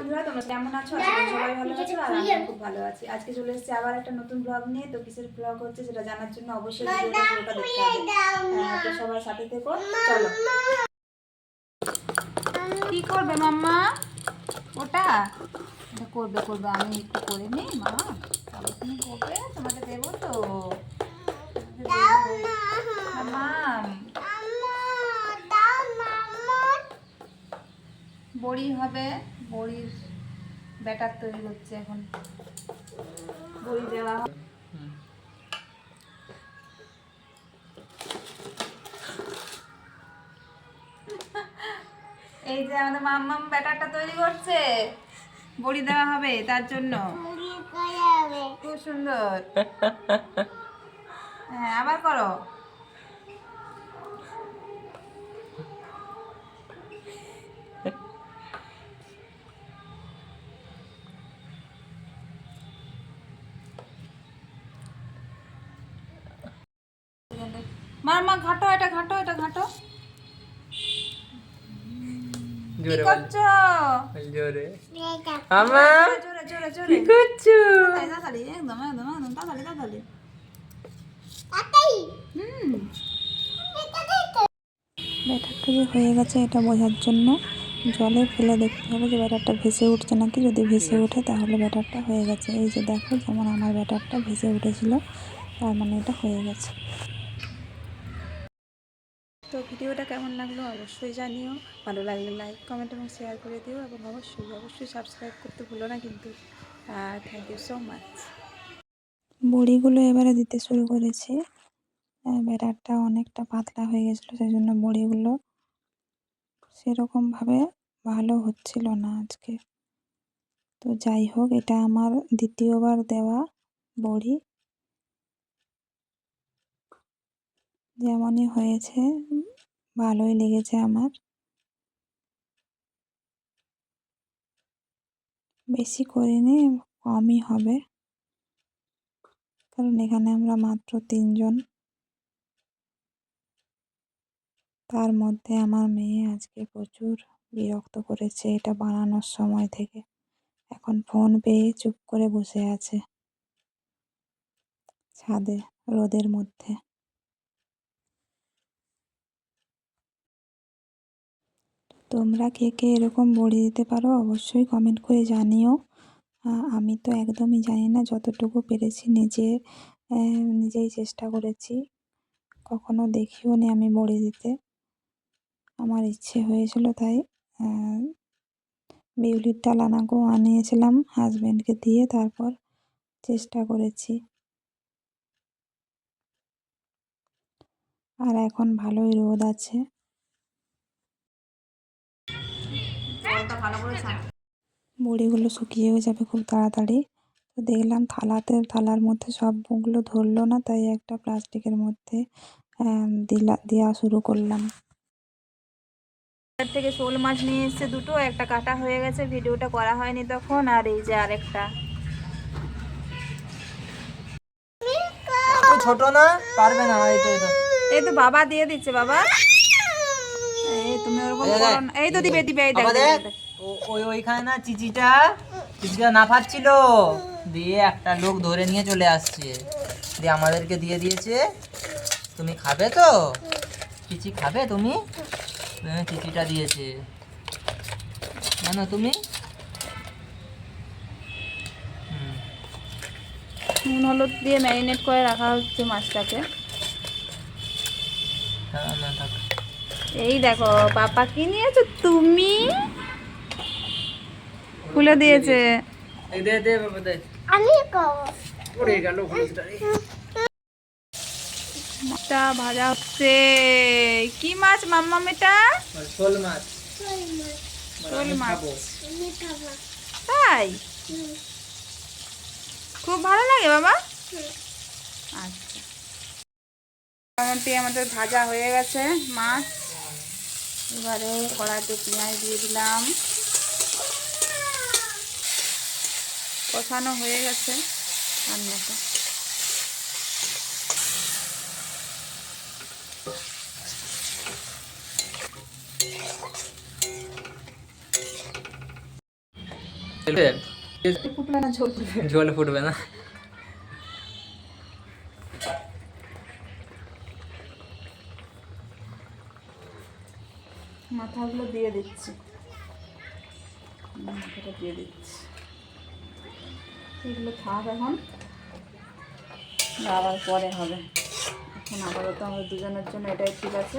বন্ধুরা তোমরা কেমন আছো? আজকে সবাই ভালো আছো আর আমি খুব ভালো আছি। আজকে চলে এসেছি আবার একটা নতুন ব্লগ নিয়ে। তো কিসের ব্লগ হচ্ছে সেটা জানার জন্য অবশ্যই ভিডিওটা দেখতে হবে। হ্যাঁ, তো সবার সাথে থেকো। চলো। কি করবে মাম্মা? ওটা? করবে করবে। আমি একটু করে নিই মা। তাহলে তুমি করবে তোমাকে দেবো তো মাম বড়ি হবে বড়ির ব্যাটার তৈরি হচ্ছে এখন। বড়ি দেওয়া এই যে আমাদের মাম্মাম ব্যাটারটা তৈরি করছে। বড়ি দেওয়া হবে তার জন্য। খুব সুন্দর। মা মা ঘাটো এটা ঘাটো এটা ঘাটো। জোরে বল। করছ? বল জোরে আমা জোরে জোরে কি করছ? তাড়াতাড়ি, তাড়াতাড়ি, একদম একদম একদম তাড়াতাড়ি তাড়াতাড়ি। হুম। ব্যাটারটা যে হয়ে গেছে এটা বোঝার জন্য। জলে ফেলে দেখতে হবে যে ব্যাটারটা ভেসে উঠছে নাকি। যদি ভেসে ওঠে তাহলে ব্যাটারটা হয়ে গেছে। এই যে দেখো যেমন আমার ব্যাটারটা ভেসে উঠেছিল তার মানে এটা হয়ে গেছে। তো ভিডিওটা কেমন লাগল অবশ্যই জানিও। ভালো লাগলে লাইক কমেন্ট এবং শেয়ার করে দিও এবং অবশ্যই অবশ্যই সাবস্ক্রাইব করতে ভুলো না কিন্তু। থ্যাংক ইউ সো মাচ বড়িগুলো এবারে দিতে শুরু করেছি। ব্যাটারটা অনেকটা পাতলা হয়ে গেছিল, সেই জন্য বড়িগুলো সেরকমভাবে ভালো হচ্ছিল না আজকে। তো যাই হোক, এটা আমার দ্বিতীয়বার দেওয়া বড়ি। যেমনই হয়েছে, ভালোই লেগেছে আমার। বেশি করিনি, কমই হবে। কারণ এখানে আমরা মাত্র তিনজন। তার মধ্যে আমার মেয়ে আজকে প্রচুর বিরক্ত করেছে এটা বানানোর সময় থেকে। এখন ফোন পেয়ে চুপ করে বসে আছে। ছাদে, রোদের মধ্যে। তোমরা কে কে এরকম বড়ি দিতে পারো অবশ্যই কমেন্ট করে জানিও। আমি তো একদমই জানি না, যতটুকু পেরেছি নিজে নিজেই চেষ্টা করেছি। কখনো দেখিও নি আমি বড়ি দিতে। আমার ইচ্ছে হয়েছিল তাই বিউলির ডাল আনাকেও আনিয়েছিলাম হাজব্যান্ডকে দিয়ে তারপর চেষ্টা করেছি। আর এখন ভালোই রোদ আছে জলটা ভালো করে ছাড় বড়িগুলো শুকিয়েও যাবে খুব তাড়াতাড়ি। তো দেখলাম থালাতে থালার মধ্যে সব সবগুলো ধরলো না তাই একটা প্লাস্টিকের মধ্যে দিলা দেওয়া শুরু করলাম। থেকে শোল মাছ নিয়ে এসেছে দুটো একটা কাটা হয়ে গেছে ভিডিওটা করা হয়নি তখন আর এই যে আরেকটা। ছোট না পারবে না এই তো এই তো। বাবা দিয়ে দিচ্ছে বাবা। এই তুমি ওরকম এই তো দিবে দিবে এই দেখ ওই ওইখানে না চিচিটা চিচিটা না পাচ্ছিল দিয়ে একটা লোক ধরে নিয়ে চলে আসছে। দিয়ে আমাদেরকে দিয়ে দিয়েছে তুমি খাবে তো? চিচি খাবে তুমি? চিচিটা দিয়েছে। জানো তুমি? নুন হলুদ দিয়ে ম্যারিনেট করে রাখা হচ্ছে মাছটাকে। থাক। এই দেখো পাপা কি নিয়েছো? তুমি? খুলে দিয়েছে। দে দে বাবা দে। পড়ে গেল মাছটা ভাজা হচ্ছে। কি মাছ শোল শোল মাছ। তাই? খুব ভালো লাগে বাবা? আচ্ছা। মোটামুটি আমাদের ভাজা হয়ে গেছে মাছ। এবারে কড়াইতে পেঁয়াজ দিয়ে দিলাম। কষানো হয়ে গেছে রান্নাটা। ঝোল ফুটবে না। মাথাগুলো দিয়ে দিচ্ছি। মাথাটা দিয়ে দিচ্ছি। এগুলো থাক এখন। আবার পরে হবে। এখন আপাতত আমাদের দুজনের জন্য এটাই ঠিক আছে।